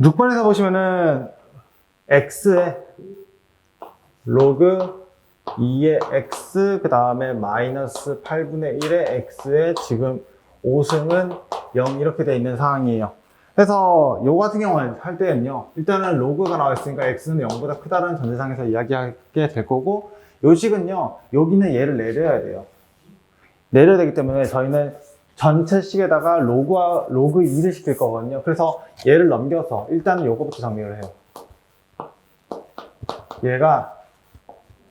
6번에서 보시면은 x에 로그 2의 x 그 다음에 마이너스 8분의 1의 x에 지금 5승은 0 이렇게 돼 있는 상황이에요. 그래서 요 같은 경우는 할 때는요. 일단은 로그가 나와 있으니까 x는 0보다 크다는 전제상에서 이야기하게 될 거고 요 식은요. 여기는 얘를 내려야 돼요. 내려야 되기 때문에 저희는 전체 식에다가 로그와 로그 2를 시킬 거거든요. 그래서 얘를 넘겨서 일단은 요거부터 정리를 해요. 얘가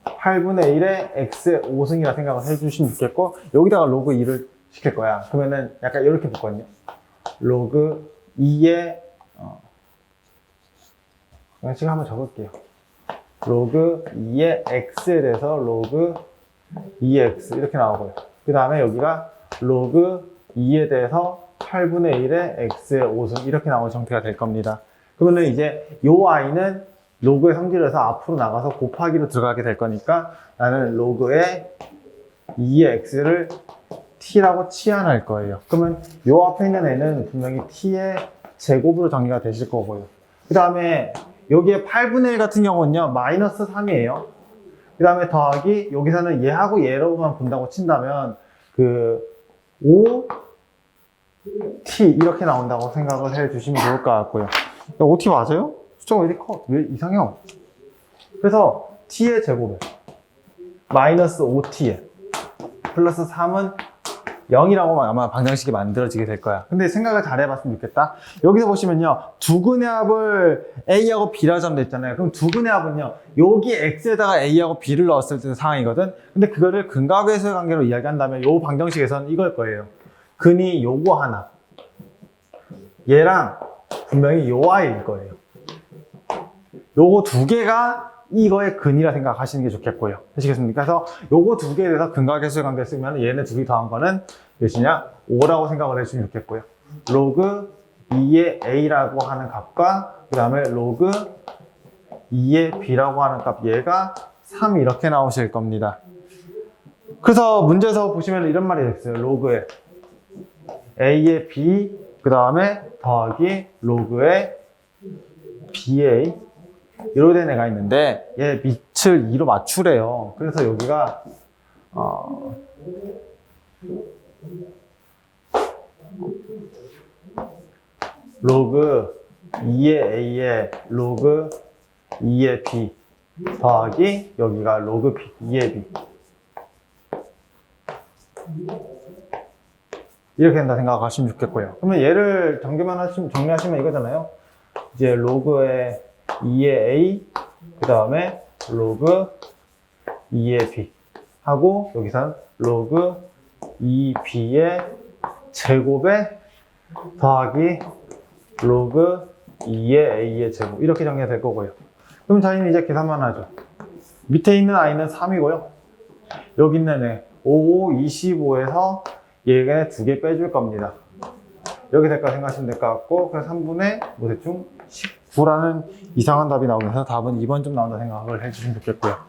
8분의 1의 x의 5승이라 생각을 해주시면 좋겠고 여기다가 로그 2를 시킬 거야. 그러면은 약간 이렇게 붙거든요. 로그 2의 어, 지금 한번 적을게요. 로그 2의 x에 대해서 로그 2x 이렇게 나오고요. 그 다음에 여기가 로그 2에 대해서 8분의 1의 x의 5승 이렇게 나오는 형태가 될 겁니다. 그러면 이제 요 i는 로그의 성질을 해서 앞으로 나가서 곱하기로 들어가게 될 거니까 나는 로그의 2의 x를 t라고 치환할 거예요. 그러면 요 앞에 있는 애는 분명히 t의 제곱으로 정리가 되실 거고요. 그 다음에 여기에 8분의 1 같은 경우는요, 마이너스 3이에요. 그 다음에 더하기, 여기서는 얘하고 얘로만 본다고 친다면, 그, 5, t 이렇게 나온다고 생각을 해 주시면 좋을 것 같고요. 야, 5t 맞아요? 왜 이렇게 커? 왜 이상해요? 그래서 t의 제곱에 마이너스 5t에 플러스 3은 0이라고 아마 방정식이 만들어지게 될 거야. 근데 생각을 잘 해봤으면 좋겠다. 여기서 보시면요. 두근의 합을 A하고 B라 잡돼 있잖아요. 그럼 두근의 합은요. 여기 X에다가 A하고 B를 넣었을 때 상황이거든. 근데 그거를 근각에서의 관계로 이야기한다면 요 방정식에서는 이걸 거예요. 근이 요거 하나. 얘랑 분명히 요 아이일 거예요. 요거 두 개가 이거의 근이라 생각하시는 게 좋겠고요. 아시겠습니까? 그래서 요거 두 개에 대해서 근각계수의 관계 쓰면 얘네 두개 더한 거는 몇이냐? 5라고 생각을 해주시면 좋겠고요. 로그 2의 a라고 하는 값과 그 다음에 로그 2의 b라고 하는 값 얘가 3 이렇게 나오실 겁니다. 그래서 문제에서 보시면 이런 말이 있어요. 로그의 a의 b 그 다음에 더하기 로그의 ba 이로 된 애가 있는데 얘 밑을 2로 맞추래요. 그래서 여기가 어, 로그 2의 a의 로그 2의 b 더하기 여기가 로그 b, 2의 b 이렇게 된다 생각하시면 좋겠고요. 그러면 얘를 정리만 하시면, 정리하시면 이거잖아요. 이제 로그의 2의 a 그 다음에 로그 2의 b 하고 여기서는 로그 2b의 제곱에 더하기 로그 2의 a의 제곱 이렇게 정리가 될 거고요. 그럼 저희는 이제 계산만 하죠. 밑에 있는 i는 3이고요. 여기 있는 애 5, 25에서 얘가 두개 빼줄 겁니다. 여기 될까 생각하시면 될 것 같고 그래서 3분의 뭐 대충 19라는 이상한 답이 나오면서 답은 2번 좀 나온다 생각을 해주시면 좋겠고요.